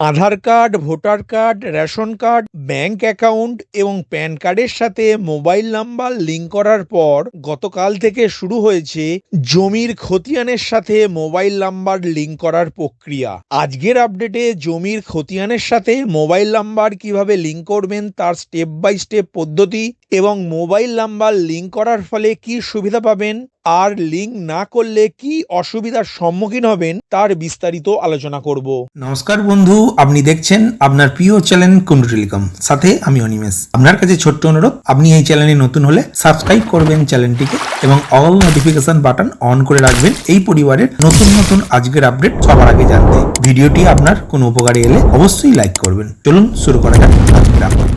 Aadhaar card, voter card, ration card, bank account এবং PAN কার্ডের সাথে মোবাইল নাম্বার লিঙ্ক করার পর গতকাল থেকে শুরু হয়েছে জমির খতিয়ানের সাথে মোবাইল নাম্বার লিঙ্ক করার প্রক্রিয়া। আজকের আপডেটে জমির খতিয়ানের সাথে মোবাইল নাম্বার কীভাবে লিঙ্ক করবেন তার স্টেপ বাই স্টেপ পদ্ধতি এবং মোবাইল নাম্বার লিঙ্ক করার ফলে কি সুবিধা পাবেন? আর লিঙ্ক না করলে কি অসুবিধার সম্মুখীন হবেন? তার বিস্তারিত আলোচনা করব। নমস্কার বন্ধু, আপনি দেখছেন আপনার প্রিয় চ্যানেল কুন্ডু টেলিকম সাথে আমি অনিমেষ। আপনার কাছে ছোট্ট অনুরোধ, আপনি এই চ্যানেলে নতুন হলে সাবস্ক্রাইব করবেন চ্যানেলটিকে এবং অল নোটিফিকেশন বাটন অন করে রাখবেন। এই পরিবারের নতুন নতুন আজকের আপডেট সবার আগে জানতে। ভিডিওটি আপনার কোনো উপকারে এলে অবশ্যই লাইক করবেন। চলুন শুরু করা যাক আজকের আপডেটটি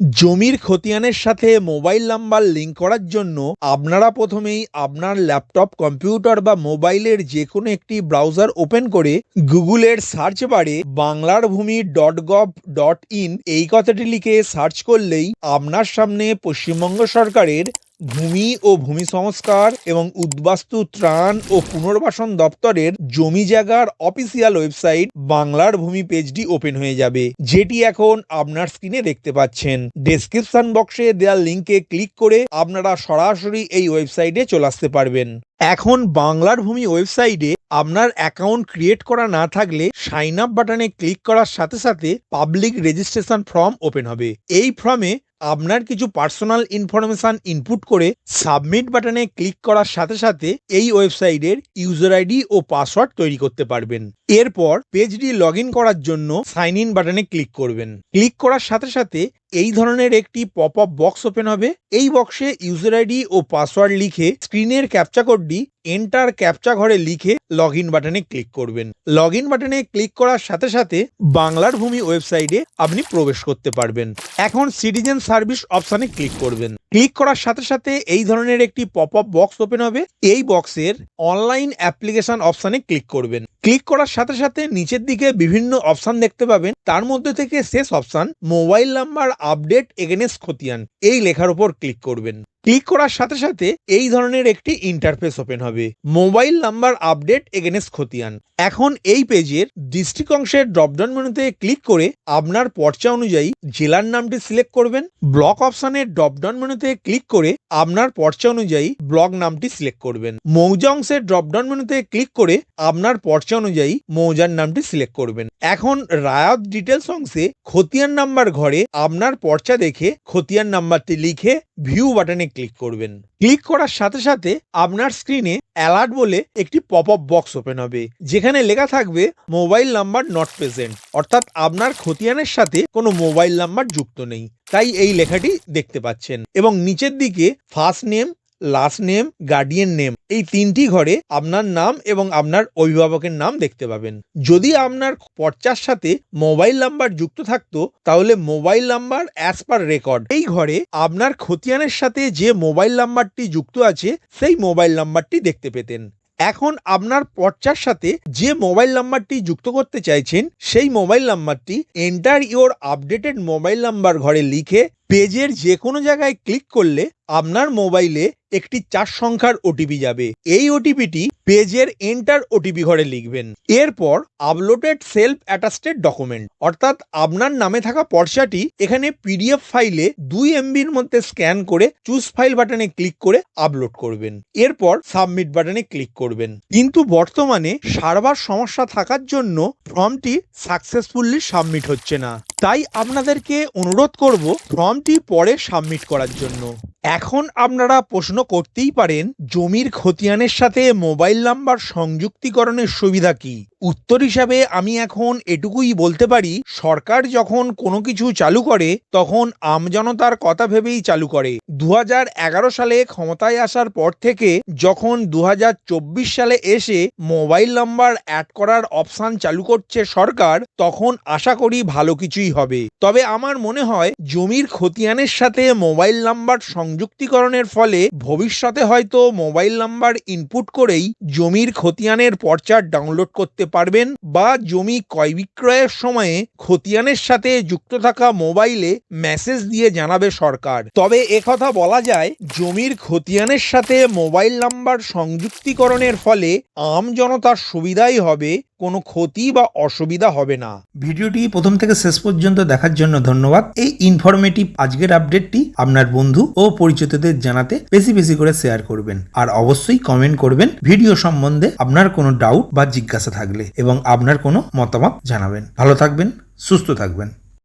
জমির খতিয়ানের সাথে মোবাইল নাম্বার লিঙ্ক করার জন্য আপনারা প্রথমেই আপনার ল্যাপটপ, কম্পিউটার বা মোবাইলের যে কোনো একটি ব্রাউজার ওপেন করে গুগলের সার্চ বারে বাংলার ভূমি ডট গভ ডট ইন এই কথাটি লিখে সার্চ করলেই আপনার সামনে পশ্চিমবঙ্গ সরকারের ভূমি ও ভূমি সংস্কার এবং উদ্বাস্তু ত্রাণ ও পুনর্বাসন দপ্তরের জমি জায়গার অফিসিয়াল ওয়েবসাইট বাংলার ভূমি পেজটি ওপেন হয়ে যাবে, যেটি এখন আপনার স্ক্রিনে দেখতে পাচ্ছেন। ডেসক্রিপশন বক্সে দেওয়া লিঙ্কে ক্লিক করে আপনারা সরাসরি এই ওয়েবসাইটে চলে আসতে পারবেন। এখন বাংলার ভূমি ওয়েবসাইটে আপনার অ্যাকাউন্ট ক্রিয়েট করা না থাকলে সাইন আপ বাটনে ক্লিক করার সাথে সাথে পাবলিক রেজিস্ট্রেশন ফর্ম ওপেন হবে। এই ফর্মে আপনার কিছু পার্সোনাল ইনফরমেশন ইনপুট করে সাবমিট বাটনে ক্লিক করার সাথে সাথে এই ওয়েবসাইটের ইউজার আইডি ও পাসওয়ার্ড তৈরি করতে পারবেন। এরপর পেজটি লগ ইন করার জন্য সাইন ইন বাটনে ক্লিক করবেন। ক্লিক করার সাথে সাথে এই ধরনের একটি পপ আপ বক্স ওপেন হবে। এই বক্সে ইউজার আইডি ও পাসওয়ার্ড লিখে স্ক্রিনের ক্যাপচা কোডটি এন্টার ক্যাপচা ঘরে লিখে লগ ইন বাটনে ক্লিক করবেন। লগ ইন বাটনে ক্লিক করার সাথে সাথে বাংলার ভূমি ওয়েবসাইটে আপনি প্রবেশ করতে পারবেন। এখন সিটিজেন সার্ভিস অপশানে ক্লিক করবেন। ক্লিক করার সাথে সাথে এই ধরনের একটি পপ আপ বক্স ওপেন হবে। এই বক্সের অনলাইন অ্যাপ্লিকেশন অপশানে ক্লিক করবেন। ক্লিক করার সাথে সাথে নিচের দিকে বিভিন্ন অপশান দেখতে পাবেন। তার মধ্যে থেকে শেষ option mobile number update against খতিয়ান এই লেখার উপর ক্লিক করবেন। ক্লিক করার সাথে সাথে এই ধরনের একটি ইন্টারফেস ওপেন হবে। মোবাইল নাম্বার আপডেট এগেনেস্ট খতিয়ান। এখন এই পেজের ডিস্ট্রিক্ট অংশের ড্রপডাউন মেনুতে ক্লিক করে আপনার পর্চা অনুযায়ী জেলার নামটি সিলেক্ট করবেন। ব্লক অপশানের ড্রপডাউন মেনুতে ক্লিক করে আপনার পর্চা অনুযায়ী ব্লক নামটি সিলেক্ট করবেন। মৌজা অংশের ড্রপডাউন মেনুতে ক্লিক করে আপনার পর্চা অনুযায়ী মৌজার নামটি সিলেক্ট করবেন। এখন রায়ত ডিটেলস অংশে খতিয়ান নাম্বার ঘরে আপনার পর্চা দেখে খতিয়ান নাম্বারটি লিখে ভিউ বাটনে ক্লিক করবেন। ক্লিক করার সাথে সাথে আপনার স্ক্রিনে অ্যালার্ট বলে একটি পপ আপ বক্স ওপেন হবে, যেখানে লেখা থাকবে মোবাইল নাম্বার নট প্রেজেন্ট অর্থাৎ আপনার খতিয়ানের সাথে কোনো মোবাইল নাম্বার যুক্ত নেই। তাই এই লেখাটি দেখতে পাচ্ছেন। এবং নিচের দিকে first name last name guardian name এই তিনটি ঘরে আপনার নাম এবং আপনার অভিভাবকের নাম দেখতে পাবেন। যদি আপনার পর্চার সাথে মোবাইল নাম্বার যুক্ত থাকতো, তাহলে mobile number as per record এই ঘরে আপনার খতিয়ানের সাথে যে মোবাইল নাম্বারটি যুক্ত আছে, সেই মোবাইল নাম্বারটি দেখতে পেতেন। এখন আপনার পর্চার সাথে যে মোবাইল নাম্বারটি যুক্ত করতে চাইছেন, সেই মোবাইল নাম্বারটি enter your updated mobile number ঘরে লিখে পেজের যে কোনো জায়গায় ক্লিক করলে আপনার মোবাইলে একটি চার সংখ্যার ওটিপি যাবে। এই ওটিপিটি পেজের এন্টার ওটিপি ঘরে লিখবেন। এরপর আপলোডেড সেলফ অ্যাটাস্টেড ডকুমেন্ট অর্থাৎ আপনার নামে থাকা পর্চাটি এখানে পিডিএফ ফাইলে দুই এমবির মধ্যে স্ক্যান করে চুজ ফাইল বাটনে ক্লিক করে আপলোড করবেন। এরপর সাবমিট বাটনে ক্লিক করবেন। কিন্তু বর্তমানে সার্ভার সমস্যা থাকার জন্য ফর্মটি সাকসেসফুলি সাবমিট হচ্ছে না। তাই আপনাদেরকে অনুরোধ করব ফর্মটি পরে সাবমিট করার জন্য। এখন আপনারা প্রশ্ন করতেই পারেন জমির খতিয়ানের সাথে মোবাইল নাম্বার সংযুক্তিকরণের সুবিধা কি? উত্তর হিসাবে আমি এখন এটুকুই বলতে পারি, সরকার যখন কোনো কিছু চালু করে, তখন আমজনতার কথা ভেবেই চালু করে। দু হাজার এগারো সালে ক্ষমতায় আসার পর থেকে যখন দু হাজার চব্বিশ সালে এসে মোবাইল নাম্বার অ্যাড করার অপশান চালু করছে সরকার, তখন আশা করি ভালো কিছুই হবে। তবে আমার মনে হয়, জমির খতিয়ানের সাথে মোবাইল নাম্বার সংযুক্তিকরণের ফলে ভবিষ্যতে হয়তো মোবাইল নাম্বার ইনপুট করেই জমির খতিয়ানের পর্চার ডাউনলোড করতে পারবেন বা জমি ক্রয় বিক্রয়ের সময়ে খতিয়ানের সাথে যুক্ত থাকা মোবাইলে মেসেজ দিয়ে জানাবে সরকার। তবে একথা বলা যায়, জমির খতিয়ানের সাথে মোবাইল নাম্বার সংযুক্তিকরণের ফলে আম জনতার সুবিধাই হবে, কোনো ক্ষতি বা অসুবিধা হবে না। ভিডিওটি প্রথম থেকে শেষ পর্যন্ত দেখার জন্য ধন্যবাদ। এই ইনফরমেটিভ আজকের আপডেটটি আপনার বন্ধু ও পরিচিতদের জানাতে বেশি বেশি করে শেয়ার করবেন। আর অবশ্যই কমেন্ট করবেন। ভিডিও সম্বন্ধে আপনার কোনো ডাউট বা জিজ্ঞাসা থাকলে। এবং আপনার কোনো মতামত জানাবেন। ভালো থাকবেন সুস্থ থাকবেন।